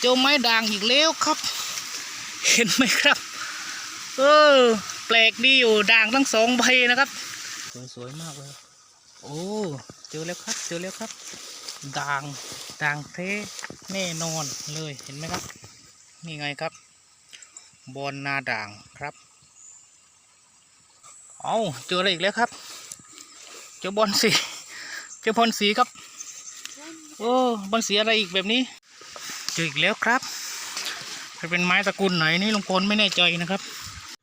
เจอไม้ด่างอีกแล้วครับ เห็นไหมครับ เออ แปลกดีอยู่ด่างทั้งสองใบนะครับ สวยๆมากเลย โอ้เจอแล้วครับเจอแล้วครับ ด่างด่างเทแน่นอนเลยเห็นไหมครับ นี่ไงครับ บอลนาด่างครับ เอาเจออะไรอีกแล้วครับ เจอบอลสีเจอบอลสีครับ โอ้บอลสีอะไรอีกแบบนี้เจออีกแล้วครับจะเป็นไม้ตระกูลไหนนี่ลุงพลไม่แน่ใจนะครับ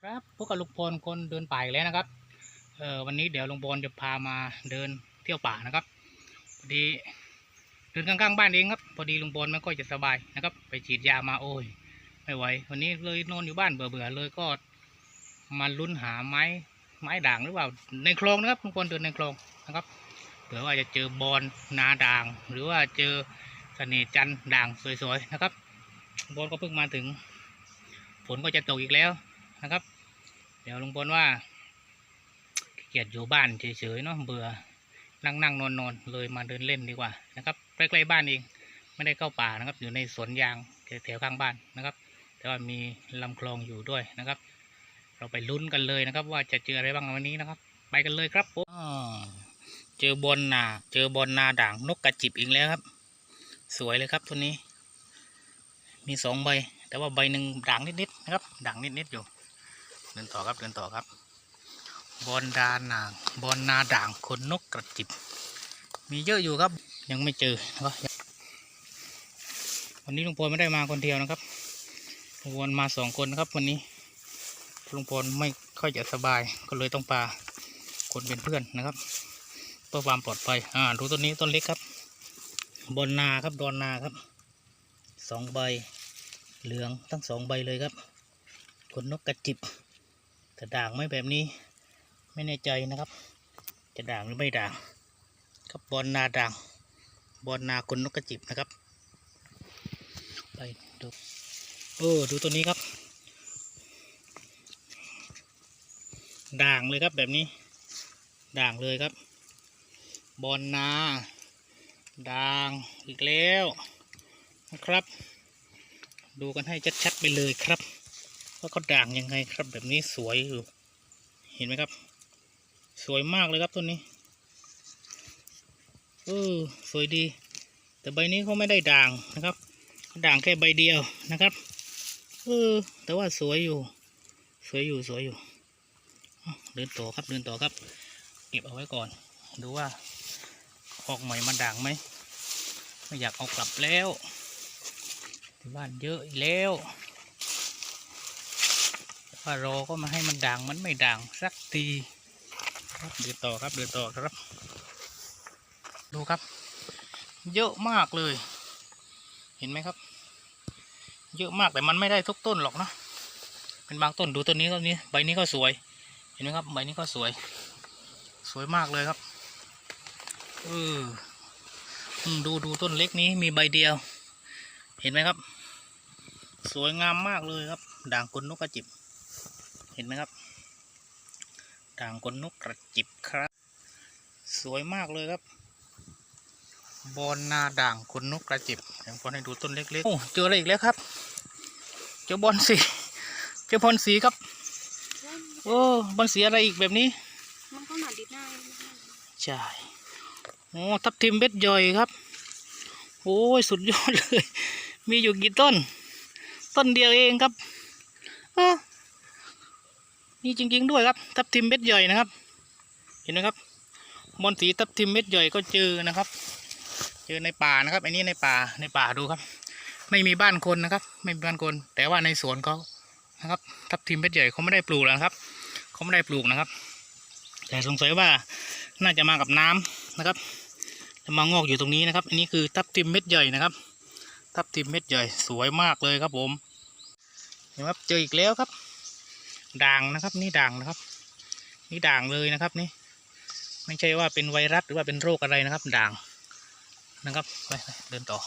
ครับพวกกับลุงพลคนเดินป่าอีกแล้วนะครับเออวันนี้เดี๋ยวลุงพลจะพามาเดินเที่ยวป่านะครับพอดีเดินข้างๆบ้านเองครับพอดีลุงพลไม่ค่อยจะสบายนะครับ ไปฉีดยามาโอ้ยไม่ไหววันนี้เลยนอนอยู่บ้านเบื่อๆเลยก็มาลุ้นหาไม้ไม้ด่างหรือเปล่าในคลองนะครับลุงพลเดินในคลองนะครับ เผื่อว่าจะเจอบอลนาด่าง หรือว่าเจอเสน่จันด่างสวยๆนะครับลุงพลก็เพิ่งมาถึง ฝนก็จะตกอีกแล้วนะครับ เดี๋ยวลุงพลว่าเกียจอยู่บ้านเฉยๆเนาะเบื่อนั่งนั่งนอนนอนๆเลยมาเดินเล่นดีกว่านะครับใกล้ๆบ้านเองไม่ได้เข้าป่านะครับ อยู่ในสวนยางแถวข้างบ้านนะครับ แต่ว่ามีลำคลองอยู่ด้วยนะครับ เราไปลุ้นกันเลยนะครับ ว่าจะเจออะไรบ้างวันนี้นะครับ ไปกันเลยครับผม เจอบอลนาเจอบอลนาด่างนกกระจิบอีกแล้วครับ สวยเลยครับตัวนี้ มีสองใบ แต่ว่าใบหนึ่งด่างนิดๆนะครับ ด่างนิดๆอยู่ เดินต่อครับเดินต่อครับ บอลดานาบอลนาด่างขนนกกระจิบ มีเยอะอยู่ครับ ยังไม่เจอนะครับวันนี้ลุงพลไม่ได้มาคนเดียวนะครับลุงพลมาสองคนนะครับ วันนี้ลุงพลไม่ค่อยจะสบายก็เลยต้องพาคนเป็นเพื่อนนะครับ เพื่อความปลอดภัยอ่าดูต้นนี้ต้นเล็กครับบอนนาครับดอนนาครับสองใบเหลืองทั้งสองใบเลยครับขนนกกระจิบแต่ด่างไม่แบบนี้ ไม่แน่ใจนะครับ จะด่างหรือไม่ด่าง ครับบอลนาด่าง บอลนาขนนกกระจิบนะครับ ไปดูโอ้ดูตัวนี้ครับ ด่างเลยครับแบบนี้ ด่างเลยครับ บอลนาด่างอีกแล้วนะครับ ดูกันให้ชัดๆไปเลยครับว่าเขาด่างยังไงครับแบบนี้สวยอยู่เห็นไหมครับ สวยมากเลยครับต้นนี้เออสวยดี แต่ใบนี้เขาไม่ได้ด่างนะครับ ด่างแค่ใบเดียวนะครับเออแต่ว่าสวยอยู่ สวยอยู่สวยอยู่เดินต่อครับเดินต่อครับ เก็บเอาไว้ก่อน ดูว่า ออกใหม่มาด่างไหมไม่อยากเอากลับแล้วที่บ้านเยอะอีกแล้วว่ารอก็มาให้มันด่างมันไม่ด่างสักทีครับเดินต่อครับเดินต่อครับ ดูครับ เยอะมากเลย เห็นไหมครับ เยอะมากแต่มันไม่ได้ทุกต้นหรอกนะเป็นบางต้นดูต้นนี้ต้นนี้ ใบนี้ก็สวย เห็นไหมครับ ใบนี้ก็สวย สวยมากเลยครับ เอออืมดูดูต้นเล็กนี้มีใบเดียว เห็นไหมครับ สวยงามมากเลยครับ ด่างขนนกกระจิบ เห็นไหมครับ ด่างขนนกกระจิบครับ สวยมากเลยครับ บอนนาด่างขนนกกระจิบเดี๋ยวผมให้ดูต้นเล็กๆโอ้เจออะไรอีกแล้วครับ เจอบอลสีเจอบอลสีครับ โอ้บอลสีอะไรอีกแบบนี้ มันก็หนาดิดหน้าใช่ โอ้ทับทิมเบ็ดย่อยครับ โอ้ยสุดยอดเลย มีอยู่กี่ต้น ต้นเดียวเองครับนี่จริง ๆ ด้วยครับ ทับทิมเบ็ดย่อยนะครับ เห็นไหมครับบอลสีทับทิมเม็ดย่อยก็เจอนะครับ เจอในป่านะครับ อันนี้ในป่าในป่าดูครับ ไม่มีบ้านคนนะครับ ไม่มีบ้านคน แต่ว่าในสวนเขานะครับ ทับทิมเม็ดใหญ่เขาไม่ได้ปลูกนะครับเขาไม่ได้ปลูกนะครับ แต่สงสัยว่า น่าจะมากับน้ำนะครับจะมางอกอยู่ตรงนี้นะครับ อันนี้คือทับทิมเม็ดใหญ่นะครับ ทับทิมเม็ดใหญ่สวยมากเลยครับผมเห็นไหมครับเจออีกแล้วครับ ด่างนะครับ นี่ด่างนะครับ นี่ด่างเลยนะครับนี่ ไม่ใช่ว่าเป็นไวรัสหรือว่าเป็นโรคอะไรนะครับ ด่างนะครับไปไปเดินต่อ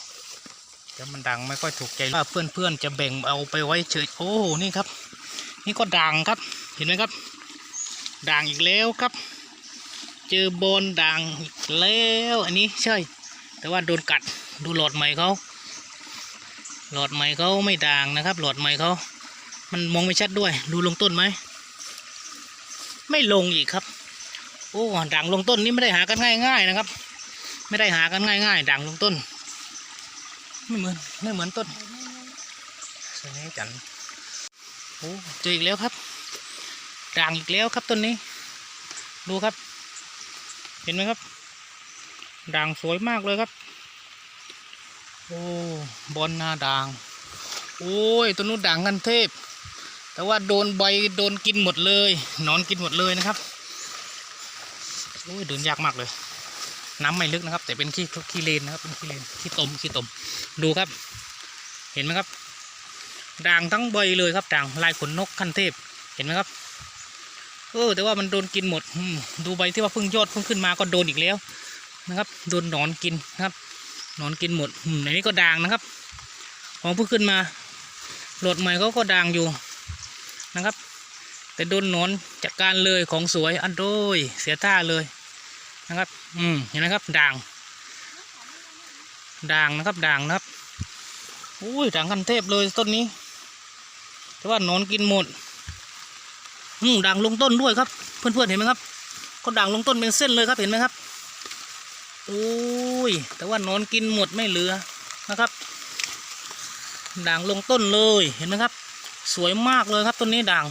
เดี๋ยวมันด่างไม่ค่อยถูกใจว่าเพื่อนๆจะแบ่งเอาไปไว้เฉยโอ้นี่ครับ นี่ก็ด่างครับ เห็นไหมครับ ด่างอีกแล้วครับ เจอโบนด่างอีกแล้วอันนี้ใช่ แต่ว่าโดนกัดดูหลอดใหม่เขาหลอดไม้เขาไม่ด่างนะครับ หลอดไม้เขามันมองไม่ชัดด้วย ดูลงต้นไหมไม่ลงอีกครับ โอ้ด่างลงต้นนี่ไม่ได้หากันง่ายๆนะครับ ไม่ได้หากันง่ายๆด่างลงต้น ไม่เหมือนไม่เหมือนต้นสวยจังโอ้เจออีกแล้วครับด่างอีกแล้วครับต้นนี้ ดูครับ ห็นไหมครับ ด่างสวยมากเลยครับ โอ้บอลนาด่าง โอ้ยตัวนู้นด่างกันเทพ แต่ว่าโดนใบโดนกินหมดเลยนอนกินหมดเลยนะครับโอ้ยเดินยากมากเลย น้ำไม่ลึกนะครับ แต่เป็นขี้ขี้เลนนะครับเป็นขี้เลนขี้ตมขี้ตมดูครับ เห็นไหมครับด่างทั้งใบเลยครับด่างลายขนนกขั้นเทพเห็นไหมครับ เออแต่ว่ามันโดนกินหมดดูใบที่ว่าเพิ่งยอดเพิ่งขึ้นมาก็โดนอีกแล้วนะครับ โดนหนอนกินนะครับ หนอนกินหมดอืมในนี้ก็ด่างนะครับ ของเพิ่งขึ้นมาโหลดใหม่เขาก็ด่างอยู่นะครับ แต่โดนหนอนจัดการเลยของสวยอันโดยเสียท่าเลยนะครับ อืมเห็นไหมครับด่างด่างนะครับด่างนะครับอุ้ยด่างคันเทพเลยต้นนี้ แต่ว่าหนอนกินหมด อืมด่างลงต้นด้วยครับ เพื่อนๆเห็นไหมครับก็ด่างลงต้นเป็นเส้นเลยครับเห็นไหมครับโอ้ยแต่ว่านอนกินหมดไม่เหลือนะครับด่างลงต้นเลยเห็นไหมครับ สวยมากเลยครับต้นนี้ด่าง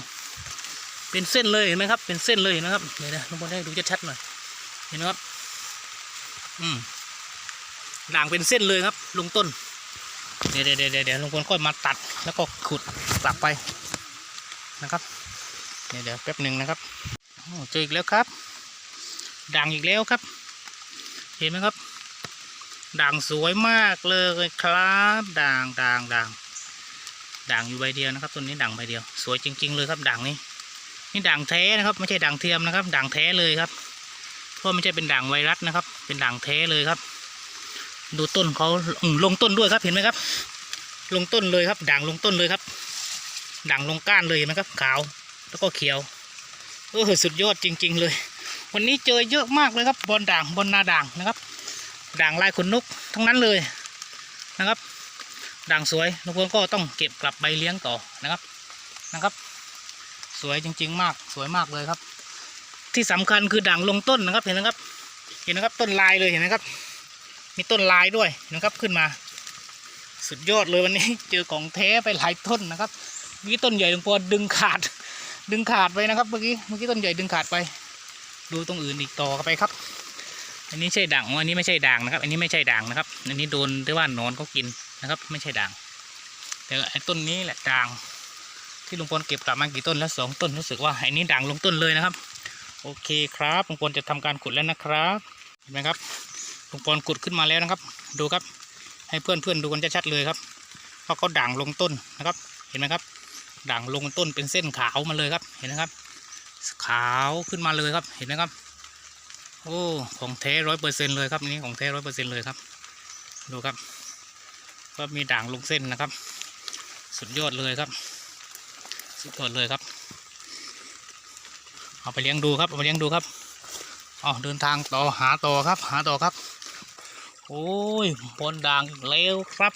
เป็นเส้นเลยเห็นไหมครับ เป็นเส้นเลยเห็นไหมครับเดี๋ยวนะลุงพลให้ดูชัดๆหน่อยเห็นไหมครับ อืมด่างเป็นเส้นเลยครับ ลงต้น เดี๋ยวเดี๋ยวเดี๋ยวเดี๋ยวลุงพลค่อยมาตัดแล้วก็ขุดกลับไปนะครับ เดี๋ยวเดี๋ยวแป๊บหนึ่งนะครับเจออีกแล้วครับ ด่างอีกแล้วครับ เห็นไหมครับ ด่างสวยมากเลยครับ ด่างด่างด่างด่างอยู่ใบเดียวนะครับต้นนี้ด่างใบเดียว สวยจริง ๆ เลยครับด่างนี้ นี่ด่างแท้นะครับ ไม่ใช่ด่างเทียมนะครับ ด่างแท้เลยครับเพราะไม่ใช่เป็นด่างไวรัสนะครับ เป็นด่างแท้เลยครับ ดูต้นเขาลงต้นด้วยครับเห็นไหมครับ ลงต้นเลยครับ ด่างลงต้นเลยครับ ด่างลงก้านเลยเห็นไหมครับ ขาว แล้วก็เขียวเออสุดยอดจริง ๆ เลย วันนี้เจอเยอะมากเลยครับบอลด่างบอลนาด่างนะครับ ด่างลายขนนกทั้งนั้นเลยนะครับ ด่างสวยลุงพลก็ต้องเก็บกลับไปเลี้ยงต่อนะครับนะครับ สวยจริง ๆ มากสวยมากเลยครับ ที่สำคัญคือด่างลงต้นนะครับเห็นไหมครับ เห็นนะครับต้นลายเลยเห็นไหมครับ มีต้นลายด้วยนะครับขึ้นมา สุดยอดเลยวันนี้เจอของแท้ไปหลายต้นนะครับมีต้นใหญ่ลุงพลดึงขาด ดึงขาดไปนะครับ เมื่อกี้เมื่อกี้ต้นใหญ่ดึงขาดไป ดูตรงอื่นอีกต่อไปครับ อันนี้ใช่ด่างอันนี้ไม่ใช่ด่างนะครับ อันนี้ไม่ใช่ด่างนะครับ อันนี้โดนที่ว่านอนเขากินนะครับ ไม่ใช่ด่าง แต่ไอ้ต้นนี้แหละด่าง ที่ลุงพลเก็บกลับมากี่ต้นแล้วสองต้นรู้สึกว่าไอ้นี้ด่างลงต้นเลยนะครับ โอเคครับลุงพลจะทำการขุดแล้วนะครับเห็นไหมครับลุงพลขุดขึ้นมาแล้วนะครับ ดูครับ ให้เพื่อนเพื่อนๆดูกันชัดๆเลยครับเพราะเขาด่างลงต้นนะครับ เห็นไหมครับ ด่างลงต้นเป็นเส้นขาวมาเลยครับ เห็นไหมครับ ขาวขึ้นมาเลยครับ เห็นไหมครับ โอ้ ของแท้ร้อยเปอร์เซ็นเลยครับอันนี้ของแท้ร้อยเปอร์เซ็นเลยครับ ดูครับ ก็มีด่างลงเส้นนะครับ สุดยอดเลยครับ สุดยอดเลยครับ เอาไปเลี้ยงดูครับ เอาไปเลี้ยงดูครับเอาเดินทางต่อหาต่อครับ หาต่อครับ โอ้ยบนด่างอีกแล้วครับ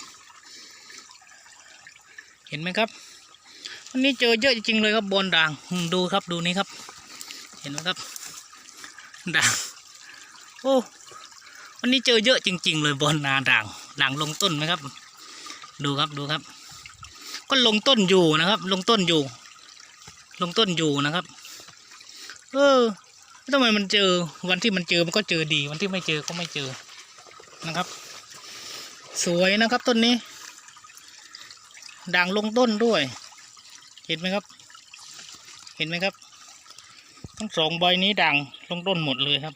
เห็นไหมครับ วันนี้เจอเยอะจริงเลยครับบนด่างดูครับดูนี้ครับ เห็นไหมครับด่างโอ้วันนี้เจอเยอะจริง ๆ เลยบนนาด่างด่างลงต้นไหมครับ ดูครับดูครับ ก็ลงต้นอยู่นะครับ ลงต้นอยู่ ลงต้นอยู่นะครับ เออทำไมมันเจอวันที่มันเจอมันก็เจอดี วันที่ไม่เจอก็ไม่เจอนะครับ สวยนะครับต้นนี้ ด่างลงต้นด้วย ห็นไหมครับ เห็นไหมครับ ทั้งสองใบนี้ด่างลงต้นหมดเลยครับ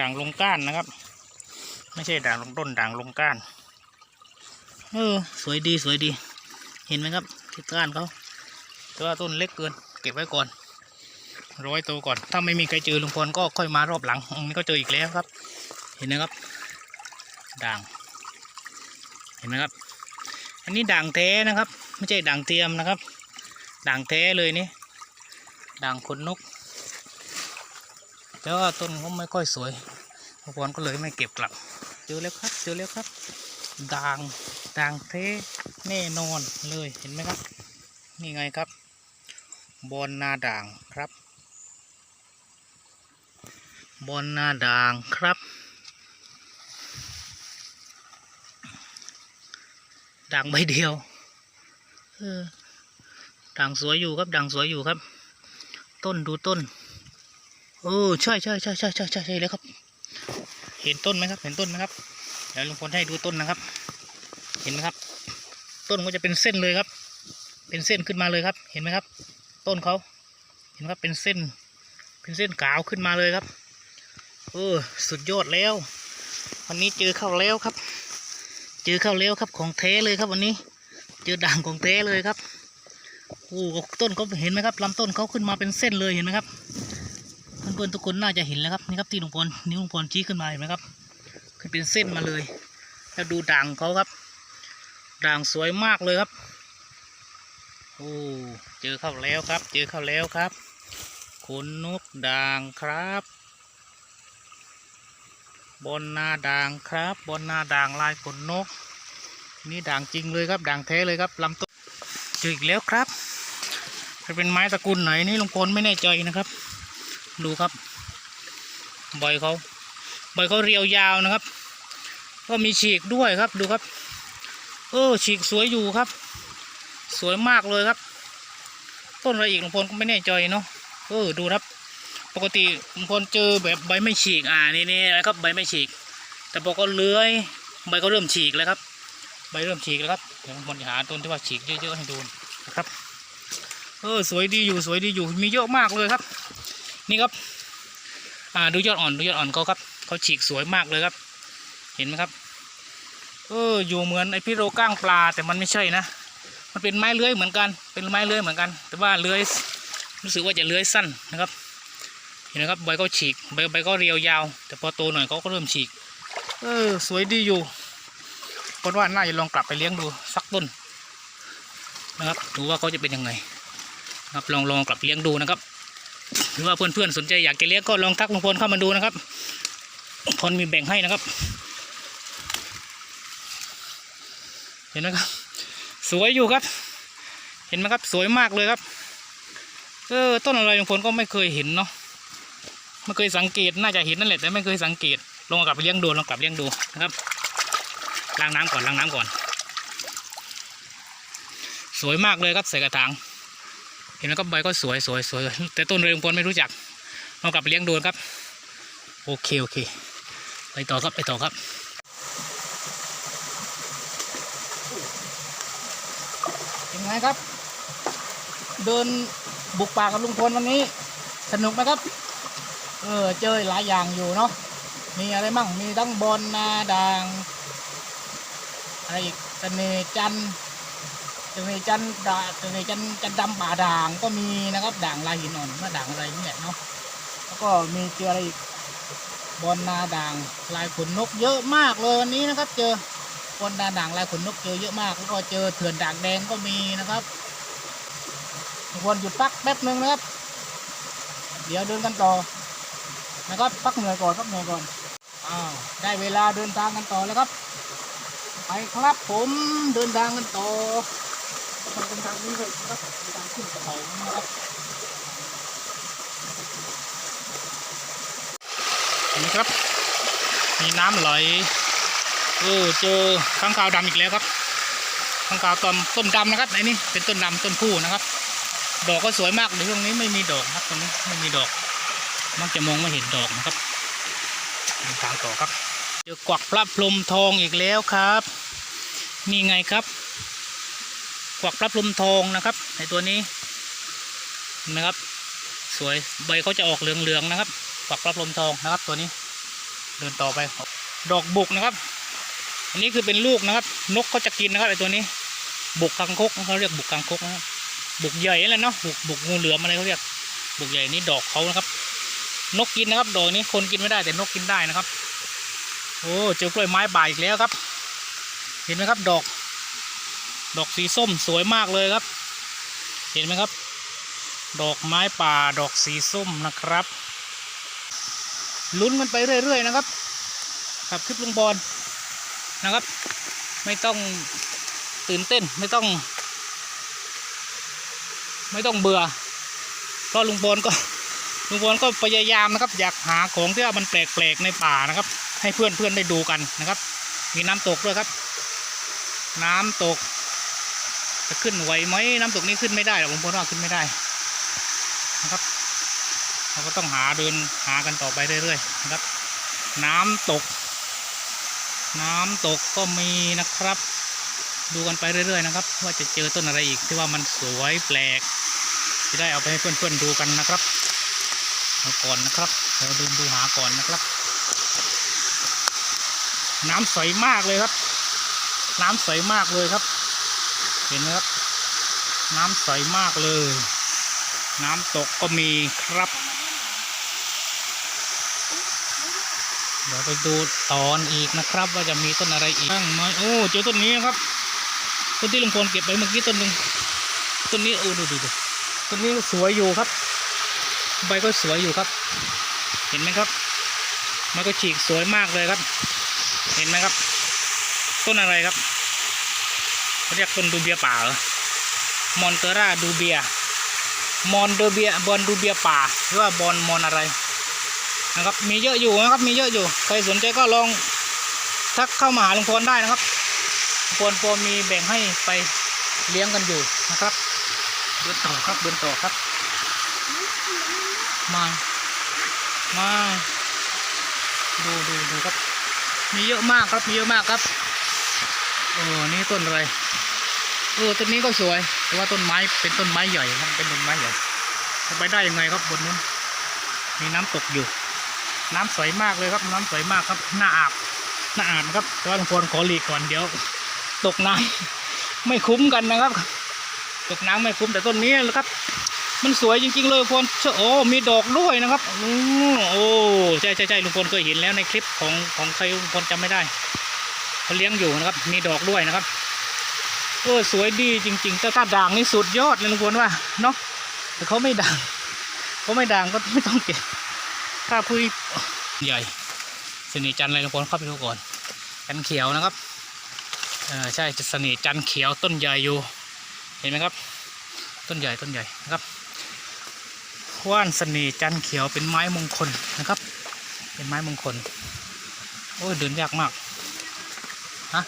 ด่างลงก้านนะครับ ไม่ใช่ด่างลงต้นด่างลงก้าน เออ สวยดีสวยดี เห็นไหมครับที่ก้านเขาแต่ว่าต้นเล็กเกิน เก็บไว้ก่อนร้อยตัวก่อน ถ้าไม่มีใครเจอลุงพลก็ค่อยมารอบหลังอันนี้ก็เจออีกแล้วครับ เห็นไหมครับ ด่าง เห็นไหมครับ อันนี้ด่างแท้นะครับ ไม่ใช่ด่างเทียมนะครับ ด่างแท้เลยนี่ด่างขนนก แต่ว่าต้นก็ไม่ค่อยสวยลุงพลก็เลยไม่เก็บกลับ เจอแล้วครับ เจอแล้วครับ ด่างด่างเทแน่นอนเลยเห็นไหมครับ นี่ไงครับ บอลนาด่างครับ บอลนาด่างครับด่างใบเดียว ด่างสวยอยู่ครับด่างสวยอยู่ครับ ต้นดูต้นโอ้ใช่ใช่ใช่ใช่ใช่ใช่ใช่เลยครับ เห็นต้นไหมครับ เห็นต้นไหมครับเดี๋ยวลุงพลให้ดูต้นนะครับ เห็นไหมครับ ต้นก็จะเป็นเส้นเลยครับ เป็นเส้นขึ้นมาเลยครับ เห็นไหมครับ ต้นเขาเห็นไหมครับเป็นเส้น เป็นเส้นกาวขึ้นมาเลยครับเออสุดยอดแล้ว วันนี้เจอเข้าแล้วครับ เจอเข้าแล้วครับของแท้เลยครับวันนี้ เจอด่างของแท้เลยครับโอ้ต้นเขาเห็นไหมครับลำต้นเขาขึ้นมาเป็นเส้นเลยเห็นไหมครับเพื่อนๆทุกคนน่าจะเห็นแล้วครับนี่ครับที่ลุงพลนิ้วลุงพลชี้ขึ้นมาเห็นไหมครับ ขึ้นเป็นเส้นมาเลย แล้วดูด่างเขาครับ ด่างสวยมากเลยครับโอ้เจอเข้าแล้วครับ เจอเข้าแล้วครับขนนกด่างครับบนนาด่างครับบนนาด่างลายขนนก นี่ด่างจริงเลยครับด่างแท้เลยครับลำต้นเจออีกแล้วครับจะเป็นไม้ตระกูลไหนนี่ลุงพลไม่แน่ใจนะครับ ดูครับ ใบเขาใบเขาเรียวยาวนะครับ ก็มีฉีกด้วยครับดูครับ เออฉีกสวยอยู่ครับ สวยมากเลยครับ ต้นอะไรอีกลุงพลก็ไม่แน่ใจเนาะเออดูครับ ปกติลุงพลเจอแบบใบไม่ฉีกอ่านี่นี่นะครับใบไม่ฉีก แต่พอก็เลื้อยใบก็เริ่มฉีกแล้วครับ ใบเริ่มฉีกแล้วครับเดี๋ยวลุงพลจะหาต้นที่ว่าฉีกเยอะๆให้ดูนะครับเออสวยดีอยู่สวยดีอยู่มีเยอะมากเลยครับ นี่ครับ อ่าดูยอดอ่อนดูยอดอ่อนเขาครับเขาฉีกสวยมากเลยครับ เห็นไหมครับ เอออยู่เหมือนไอพิโรก้างปลาแต่มันไม่ใช่นะมันเป็นไม้เลื้อยเหมือนกันเป็นไม้เลื้อยเหมือนกัน แต่ว่าเลื้อยรู้สึกว่าจะเลื้อยสั้นนะครับ เห็นไหมครับใบก็ฉีกใบใบก็เรียวยาว แต่พอโตหน่อยเขาก็เริ่มฉีก เออสวยดีอยู่ คนว่าน่าจะลองกลับไปเลี้ยงดูสักต้นนะครับดูว่าเขาจะเป็นยังไงนะครับลองลองกลับเลี้ยงดูนะครับหรือว่าเพื่อนๆสนใจอยากจะเลี้ยงก็ลองทักลุงพลเข้ามาดูนะครับพลมีแบ่งให้นะครับ เห็นไหมครับ สวยอยู่ครับ เห็นไหมครับ สวยมากเลยครับเออต้นอะไรลุงพลก็ไม่เคยเห็นเนาะไม่เคยสังเกตน่าจะเห็นนั่นแหละแต่ไม่เคยสังเกตลองกลับไปเลี้ยงดูลองกลับเลี้ยงดูนะครับ ล้างน้ำก่อนล้างน้ำก่อน สวยมากเลยครับใส่กระถางเห็นไหมครับใบก็สวยสวยสวยแต่ต้นเรืองพลไม่รู้จักเอากลับไปเลี้ยงดูครับ โอเคโอเค ไปต่อครับไปต่อครับยังไงครับ เดินบุกป่ากับลุงพลวันนี้ สนุกไหมครับ เออเจอหลายอย่างอยู่เนาะมีอะไรมั่งมีทั้งบอลนาด่าง ไรอีกเสน่ห์จันทร์จะมีจันดาจะมีจันจันดำป่าด่างก็มีนะครับ ด่างลายหินอ่อนว่าด่างอะไรนี่แหละเนาะแล้วก็มีเจออะไรอีกบอลนาด่างลายขนนกเยอะมากเลยวันนี้นะครับ เจอบอลนาด่างลายขนนกเจอเยอะมาก แล้วก็เจอเถื่อนด่างแดงก็มีนะครับควรหยุดพักแป๊บหนึ่งนะครับ เดี๋ยวเดินกันต่อนะครับพักเหนื่อยก่อนพักเหนื่อยก่อนอ้าวได้เวลาเดินทางกันต่อแล้วครับ ไปครับผมเดินทางกันต่อมันเป็นทางนี้เลยครับทางขึ้นเขานะครับนนี้ครับ มีน้ำไหลเออเจอข้างคาวดำอีกแล้วครับข้างคาวต้นต้นดำนะครับไอ้นี่เป็นต้นดำต้นผู้นะครับ ดอกก็สวยมากในช่วงนี้ไม่มีดอกครับตรงนี้ไม่มีดอก มักจะมองไม่เห็นดอกนะครับทางต่อครับ เจอกวักพระพรหมทองอีกแล้วครับ นี่ไงครับ กวักพระพรหมทองนะครับ ในตัวนี้นะครับ สวยใบเขาจะออกเหลืองๆนะครับ กวักพระพรหมทองนะครับ ตัวนี้ เดินต่อไป ดอกบุกนะครับ อันนี้คือเป็นลูกนะครับ นกเขาจะกินนะครับไอตัวนี้ บุกกังคกเขาเรียกบุกกังคกนะครับบุกใหญ่แหละเนาะบุกบุกงูเหลือมอะไรเขาเรียกบุกใหญ่นี่ดอกเขานะครับ นกกินนะครับดอกนี้คนกินไม่ได้แต่นกกินได้นะครับ โอ้เจอกล้วยไม้บ่ายอีกแล้วครับ เห็นไหมครับดอก ดอกสีส้มสวยมากเลยครับ เห็นไหมครับ ดอกไม้ป่าดอกสีส้มนะครับ ลุ้นกันไปเรื่อยๆนะครับกับคลิปลุงบอลนะครับ ไม่ต้องตื่นเต้นไม่ต้อง ไม่ต้องเบื่อเพราะลุงพลก็ลุงพลก็พยายามนะครับ อยากหาของที่ว่ามันแปลกๆในป่านะครับ ให้เพื่อนๆได้ดูกันนะครับ มีน้ำตกด้วยครับ น้ำตก จะขึ้นไหวไหมน้ำตกนี้ขึ้นไม่ได้หรอกลุงพลว่าขึ้นไม่ได้นะครับ เราก็ต้องหาเดินหากันต่อไปเรื่อยๆนะครับ น้ำตก น้ำตกก็มีนะครับ ดูกันไปเรื่อยๆนะครับ ว่าจะเจอต้นอะไรอีกที่ว่ามันสวยแปลกจะได้เอาไปให้เพื่อนๆดูกันนะครับก่อนนะครับเราดูดูหาก่อนนะครับ น้ำใสมากเลยครับ น้ำใสมากเลยครับ เห็นไหมครับ น้ำใสมากเลย น้ำตกก็มีครับ เดี๋ยวไปดูตอนอีกนะครับ ว่าจะมีต้นอะไรอีกบ้างไหมโอ้เจอต้นนี้ครับต้นที่ลุงพลเก็บไปเมื่อกี้ต้นหนึ่งต้นนี้โอ้ดูดูดูต้นนี้สวยอยู่ครับ ใบก็สวยอยู่ครับ เห็นไหมครับ มันก็ฉีกสวยมากเลยครับ เห็นไหมครับ ต้นอะไรครับ เรียกต้นดูเบียป่าเหรอมอนเตอร่าดูเบียมอนเดเบียบอนดูเบียป่าหรือว่าบอนมอนอะไรนะครับมีเยอะอยู่นะครับมีเยอะอยู่ใครสนใจก็ลองทักเข้ามาหาลุงพลได้นะครับลุงพลพอมีแบ่งให้ไปเลี้ยงกันอยู่นะครับเดินต่อครับเดินต่อครับมามาดูดูดูครับ มีเยอะมากครับมีเยอะมากครับโอ้นี่ต้นอะไรเออต้นนี้ก็สวย แต่ว่าต้นไม้เป็นต้นไม้ใหญ่ครับเป็นต้นไม้ใหญ่จะไปได้ยังไงครับบนนู้นมีน้ำตกอยู่ น้ำใสมากเลยครับ น้ำใสมากครับหน้าอาบหน้าอาบนะครับแต่ว่าลุงพลขอหลีกก่อนเดี๋ยว ตกน้ำไม่คุ้มกันนะครับ ตกน้ำไม่คุ้มแต่ต้นนี้นะครับ มันสวยจริง ๆ เลยพลโอ้มีดอกด้วยนะครับโอ้ใช่ใช่ใช่ลุงพลเคยเห็นแล้วในคลิปของของใครลุงพลจำไม่ได้เขาเลี้ยงอยู่นะครับ มีดอกด้วยนะครับเออสวยดีจริงๆแต่ถ้าด่างนี่สุดยอดเลยลุงพลว่าเนาะแต่เขาไม่ด่างเขาไม่ด่างก็ไม่ต้องเก็บถ้าคุยใหญ่สนิจันอะไรลุงพลเข้าไปดูก่อนจันเขียวนะครับเออใช่จะสนิจันเขียวต้นใหญ่อยู่เห็นไหมครับ ต้นใหญ่ต้นใหญ่นะครับ ว่านเสน่จันเขียวเป็นไม้มงคลนะครับ เป็นไม้มงคล โอ้ยเดินยากมากฮะ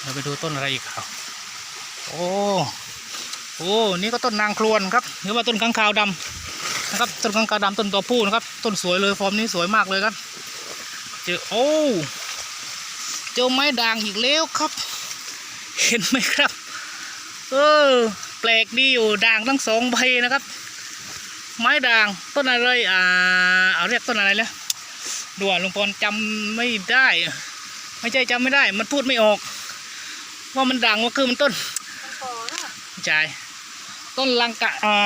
เราไปดูต้นอะไรอีกครับ โอ้โอ้นี่ก็ต้นนางครวนครับหรือว่าต้นข้างคาวดำนะครับต้นข้างคาวดำต้นตัวผู้นะครับ ต้นสวยเลยฟอร์มนี้สวยมากเลยครับ เจอโอ้เจอไม้ด่างอีกแล้วครับ เห็นไหมครับ เออ ลกดีอยู่ด่างทั้งสองใบนะครับ ไม้ด่างต้นอะไรอ่าเอาเรียกต้นอะไรแล้วดูอะลุงพลจำไม่ได้ ไม่ใช่จำไม่ได้ มันพูดไม่ออกว่ามันด่างว่าคือมันต้นใช่ต้นลังกะอ่า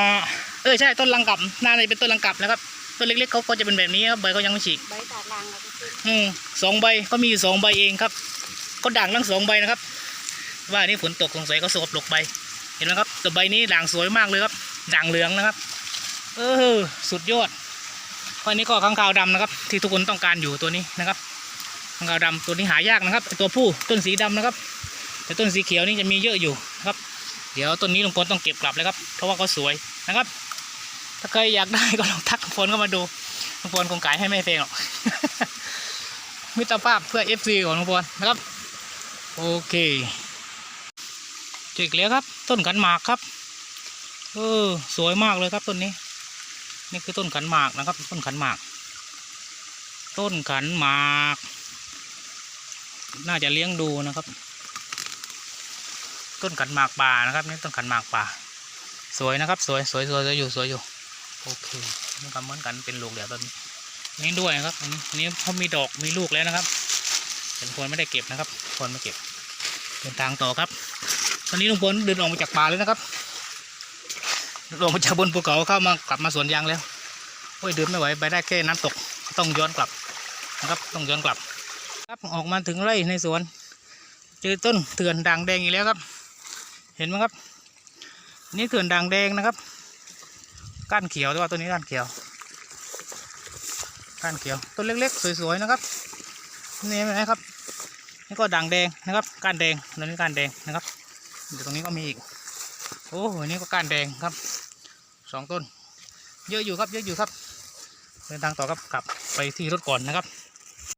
เออใช่ต้นลังกับน่าจะเป็นต้นลังกับนะครับต้นเล็กๆเขาก็จะเป็นแบบนี้ครับใบเขายังไม่ฉีกใบตาดลังครับพี่อืมสองใบก็มีอยู่สองใบเองครับ ก็ด่างทั้งสองใบนะครับ ว่านี่ฝนตกสงสัยก็สกปรกใบ เห็นไหมครับแต่ใบนี้ด่างสวยมากเลยครับด่างเหลืองนะครับ เออสุดยอดข้อนี้ก็ข้างคาวดำนะครับ ที่ทุกคนต้องการอยู่ตัวนี้นะครับข้างคาวดำตัวนี้หายากนะครับ ตัวผู้ต้นสีดำนะครับ แต่ต้นสีเขียวนี่จะมีเยอะอยู่นะครับ เดี๋ยวต้นนี้ลุงพลต้องเก็บกลับเลยครับ เพราะว่าเขาสวยนะครับ ถ้าใครอยากได้ก็ลองทักลุงพลเข้ามาดูลุงพลคงขายให้ไม่แพงหรอกมิตรภาพเพื่อ FC ของลุงพลนะครับ โอเค อีกแล้วครับ ต้นขันหมากครับ เออ สวยมากเลยครับต้นนี้ นี่คือต้นขันหมากนะครับ ต้นขันหมาก ต้นขันหมาก น่าจะเลี้ยงดูนะครับ ต้นขันหมากป่านะครับนี่ต้นขันหมากป่า สวยนะครับ สวยสวยสวยสวยอยู่สวยอยู่โอเคนี่ก็เหมือนกันเป็นลูกเดี๋ยวต้นนี้นี่ด้วยนะครับนนี้อันนี้เขามีดอกมีลูกแล้วนะครับเป็นควรไม่ได้เก็บนะครับควรไม่เก็บเดินทางต่อครับ ตอนนี้ลุงพลเดินออกมาจากป่าแล้วนะครับเดินออกมาจากบนภูเขาเข้ามากลับมาสวนยางแล้วโอ้ยเดินไม่ไหวไปได้แค่น้ำตกต้องย้อนกลับนะครับต้องย้อนกลับ ครับออกมาถึงไร่ในสวน เจอต้นเถื่อนด่างแดงอีกแล้วครับ เห็นไหมครับ นี่เถื่อนด่างแดงนะครับ ก้านเขียวแต่ว่าตัวนี้ก้านเขียวก้านเขียวต้นเล็ก ๆ สวยๆนะครับนี่เห็นไหมครับนี่ก็ด่างแดงนะครับ ก้านแดงตรงนี้ก้านแดงนะครับ เดี๋ยวตรงนี้ก็มีอีก โอ้โหนี่ก็กานแดงครับสองต้น เยอะอยู่ครับ เยอะอยู่ครับ เดินทางต่อครับกลับไปที่รถก่อนนะครับ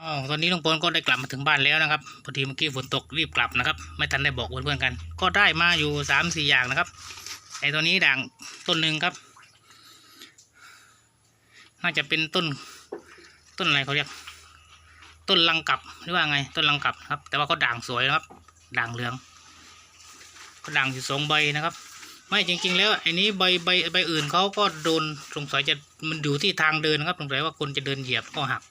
อ๋อตอนนี้ลุงพลก็ได้กลับมาถึงบ้านแล้วนะครับ พอดีเมื่อกี้ฝนตกรีบกลับนะครับ ไม่ทันได้บอกเพื่อนๆกัน ก็ได้มาอยู่สามสี่อย่างนะครับ ไอ้ตัวนี้ด่างต้นหนึ่งครับ น่าจะเป็นต้น ต้นอะไรเขาเรียก ต้นลังกับหรือว่าไง ต้นลังกับครับ แต่ว่าเขาด่างสวยนะครับ ด่างเหลือง ก็ด่งอยู่สองใบนะครับ ไม่จริง ๆ แล้วไอ้นี้ใบใบใบอื่นเขาก็โดนสงสัยจะมันอยู่ที่ทางเดินนะครับสงสัยว่าคนจะเดินเหยียบก็หัก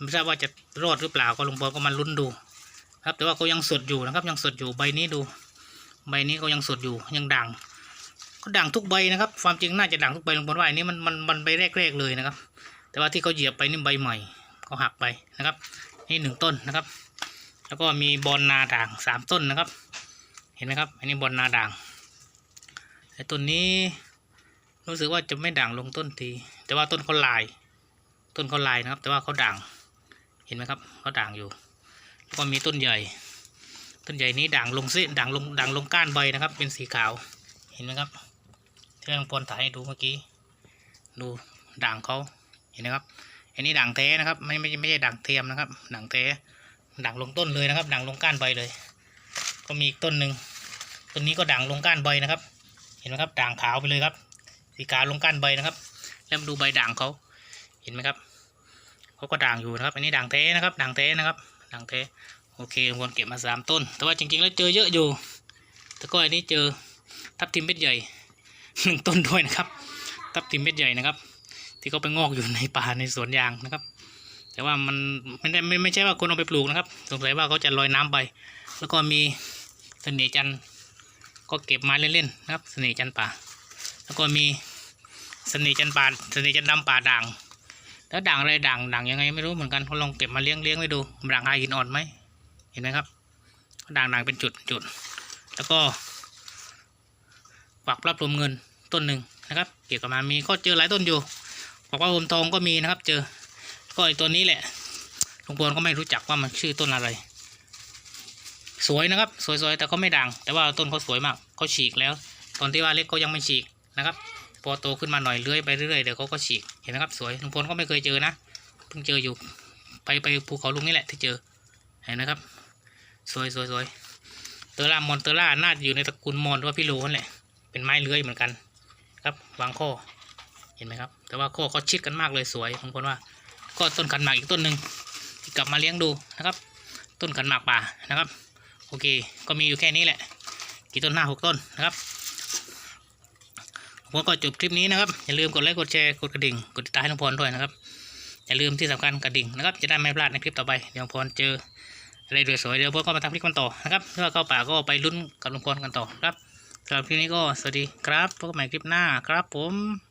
ไม่ทราบว่าจะรอดหรือเปล่าก็ลงพ่อก็มาลุ้นดู ครับ แต่ว่าเขายังสดอยู่นะครับ ยังสดอยู่ใบนี้ดู ใบนี้เขายังสดอยู่ยังด่างก็ด่างทุกใบนะครับ ความจริงน่าจะด่างทุกใบลงบนว่าอันนี้มันมันมันใบแรกๆเลยนะครับ แต่ว่าที่เขาเหยียบไปนี่ใบใหม่ก็หักไปนะครับ นี่หนึ่งต้นนะครับ แล้วก็มีบอลนาด่างสามต้นนะครับ เห็นไหมครับ อันนี้บอลนาด่างไอ้ต้นนี้ รู้สึกว่าจะไม่ด่างลงต้นที แต่ว่าต้นเขาลาย ต้นเขาลายนะครับ แต่ว่าเขาด่าง เห็นไหมครับเขาด่างอยู่แล้วก็มีต้นใหญ่ ต้นใหญ่นี้ด่างลงซิด่างลงด่างลงก้านใบนะครับ เป็นสีขาว เห็นไหมครับที่น้องพลถ่ายให้ดูเมื่อกี้ ดูด่างเขาเห็นไหมครับ อันนี้ด่างแท้นะครับ ไม่ไม่ไม่ใช่ด่างเทียมนะครับ ด่างแท้ด่างลงต้นเลยนะครับ ด่างลงก้านใบเลย ก็มีอีกต้นหนึ่งต้นนี้ก็ด่างลงก้านใบนะครับ เห็นไหมครับด่างขาวไปเลยครับ สีขาวลงก้านใบนะครับ แล้วมาดูใบด่างเขาเห็นไหมครับเขาก็ด่างอยู่นะครับ อันนี้ด่างแท้นะครับ ด่างแท้นะครับ ด่างแท้โอเคควรเก็บมาสามต้น แต่ว่าจริงๆแล้วเจอเยอะอยู่แต่ก็อันนี้เจอทับทิมเม็ดใหญ่หนึ่งต้นด้วยนะครับ ทับทิมเม็ดใหญ่นะครับ ที่เขาไปงอกอยู่ในป่าในสวนยางนะครับ แต่ว่ามันไม่ได้ไม่ไม่ใช่ว่าคนเอาไปปลูกนะครับ สงสัยว่าเขาจะลอยน้ำไป แล้วก็มี เสน่ห์จันก็เก็บมาเล่นๆนะครับ เสน่ห์จันป่า แล้วก็มีเสน่ห์จันป่าเสน่ห์จันดำป่าด่าง แล้วด่างอะไรด่างด่างยังไงไม่รู้เหมือนกันเขาลองเก็บมาเลี้ยงเลี้ยงไว้ดูด่างหาหินอ่อนไหมเห็นไหมครับด่างด่างเป็นจุดจุดแล้วก็ฝักระพรหมเงินต้นหนึ่งนะครับ เกี่ยวกับมามีก็เจอหลายต้นอยู่บอกว่าผมทองก็มีนะครับ เจอก็ไอตัวนี้แหละหลวงพ่ก็ไม่รู้จักว่ามันชื่อต้นอะไร สวยนะครับ สวยๆแต่ก็ไม่ด่าง แต่ว่าต้นเขาสวยมากเขาฉีกแล้ว ตอนที่ว่าเล็กก็ยังไม่ฉีกนะครับ พอโตขึ้นมาหน่อยเลื้อยไปเรื่อยๆเดี๋ยวเขาก็ฉีกเห็นไหมครับ สวยลวงพ่อก็ไม่เคยเจอนะเพิ่งเจออยู่ ไปไปภูเขาลุงนี่แหละที่เจอเห็นนะครับ สวยสวยสวยเตอร่ามอนเตอร่าน่าจะอยู่ในตระกูลมอนหรือว่าพี่โลนั่นแหละเป็นไม้เลื้อยเหมือนกันครับวางข้อเห็นไหมครับ แต่ว่าข้อเขาชิดกันมากเลยสวยผมคนว่า ก็ต้นขันหมากอีกต้นหนึ่งกลับมาเลี้ยงดูนะครับ ต้นขันหมากป่านะครับ โอเค ก็มีอยู่แค่นี้แหละ กี่ต้นห้าหกต้นนะครับผมก็จบคลิปนี้นะครับอย่าลืมกดไลค์กดแชร์กดกระดิ่งกดติดตามให้น้องพรด้วยนะครับอย่าลืมที่สำคัญกระดิ่งนะครับ จะได้ไม่พลาดในคลิปต่อไปเดี๋ยวน้องพรเจออะไรสวยๆเดี๋ยวพรก็มาทำคลิปกันต่อนะครับถ้าเข้าป่าก็ไปลุ้นกับลุงพรกันต่อครับสำหรับคลิปนี้ก็สวัสดีครับพบกันใหม่คลิปหน้าครับผม